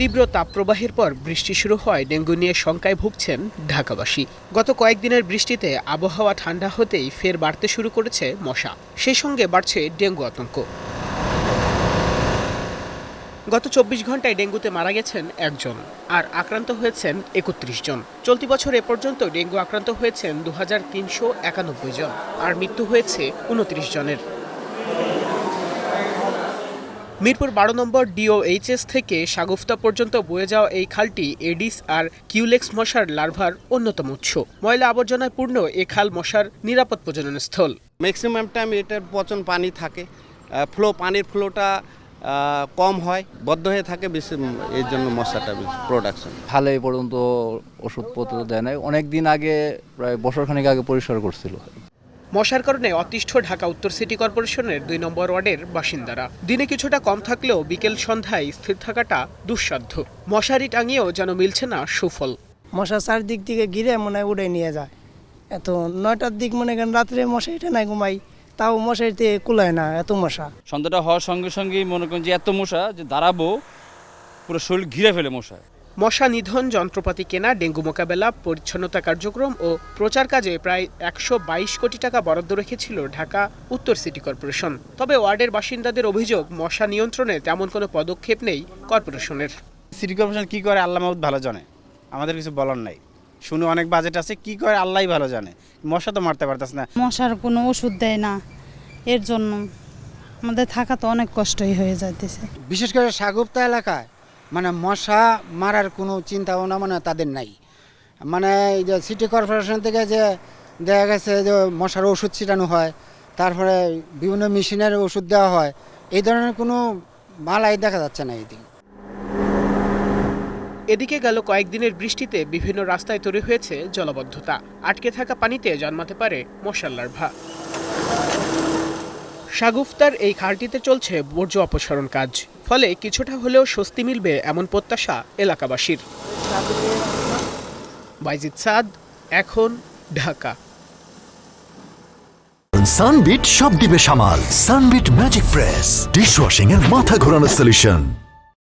তীব্র তাপপ্রবাহের পর বৃষ্টি শুরু হয়, ডেঙ্গু নিয়ে শঙ্কায় ভুগছেন ঢাকাবাসী। গত কয়েকদিনের বৃষ্টিতে আবহাওয়া ঠান্ডা হতেই ফের বাড়তে শুরু করেছে মশা। সেই সঙ্গে বাড়ছে ডেঙ্গু আতঙ্ক। গত চব্বিশ ঘন্টায় ডেঙ্গুতে মারা গেছেন একজন আর আক্রান্ত হয়েছেন একত্রিশ জন। চলতি বছর এ পর্যন্ত ডেঙ্গু আক্রান্ত হয়েছেন দু হাজার তিনশো একানব্বই জন আর মৃত্যু হয়েছে উনত্রিশ জনের। মিরপুর বারো নম্বর ডিওএইচএস থেকে সাগুফতা পর্যন্ত বয়ে যাওয়া এই খালটি এডিস আর কিউলেক্স মশার লার্ভার অন্যতম উৎস। ময়লা আবর্জনায় পূর্ণ এ খাল মশার নিরাপদ প্রজনন স্থল ম্যাক্সিমাম টাইম এটার পচন পানি থাকে ফ্লো পানির ফ্লোটা কম হয় বদ্ধ হয়ে থাকে বেশি এর জন্য মশাটা প্রোডাকশন ভালো এই পর্যন্ত ওষুধপত্র দেয় নাই। অনেক দিন আগে প্রায় বছরখানেক আগে পরিষ্কার করছিল। মশার কারণে অতিষ্ঠ ঢাকা উত্তর সিটি কর্পোরেশনের দুই নম্বর ওয়ার্ডের বাসিন্দারা। দিনে কিছুটা কম থাকলেও বিকেল সন্ধ্যায় স্থির থাকাটা দুঃসাধ্য। মশারি টাঙিয়েও যেন মিলছে না সুফল। মশা চারদিক থেকে ঘিরে মনে হয় উড়ে নিয়ে যায়। এত নয়টার দিক মনে করেন রাত্রে মশারিটা নাই ঘুমাই তাও মশারিতে কুলায় না এত মশা। সন্ধ্যাটা হওয়ার সঙ্গে সঙ্গেই মনে করেন যে এত মশা যে দাঁড়াবো পুরো শরীর ঘিরে ফেলে মশা মশা নিধন যন্ত্রপাতি কেনা ডেঙ্গু মোকাবেলা পরিচ্ছন্নতা কার্যক্রম ও প্রচার কাজে প্রায় একশো বাইশ কোটি টাকা বরাদ্দ রেখেছিল ঢাকা উত্তর সিটি কর্পোরেশন। তবে ওয়ার্ডের বাসিন্দাদের অভিযোগ মশা নিয়ন্ত্রণে তেমন কোনো পদক্ষেপ নেই কর্পোরেশনের। সিটি কর্পোরেশন কী করে আল্লাহ মাহমুদ ভালো জানে? আমাদের কিছু বলার নাই। শুনে অনেক বাজেট আছে কি করে আল্লাহই ভালো জানে? মশা তো মারতে পারতেছ না। মশার কোনো ওষুধ দেয় না এর জন্য আমাদের থাকা তো অনেক কষ্টই হয়ে যাইতেছে। বিশেষ করে সাগুপ্তা এলাকায় মানে মশা মারার কোনো চিন্তা ভাবনা মানে তাদের নাই। মানে এই যে সিটি কর্পোরেশন থেকে যে দেখা গেছে যে মশার ওষুধ ছিটানো হয়, তারপরে বিভিন্ন মেশিনের ওষুধ দেওয়া হয়, এই ধরনের কোনো মালাই দেখা যাচ্ছে না এদিকে এদিকে গেল কয়েকদিনের বৃষ্টিতে বিভিন্ন রাস্তায় তৈরি হয়েছে জলবদ্ধতা। আটকে থাকা পানিতে জন্মাতে পারে মশার লার্ভা। সাগুফতার এই খালটিতে চলছে বর্জ্য অপসারণ কাজ। ফলে কিছুটা হলেও স্বস্তি মিলবে এমন প্রত্যাশা এলাকাবাসীর। বাইজিদ সাদ, এখন ঢাকা। সানবিট সব দিবে সামাল। Sunbit magic press dish washing এর মাথা ঘোরানোর সলিউশন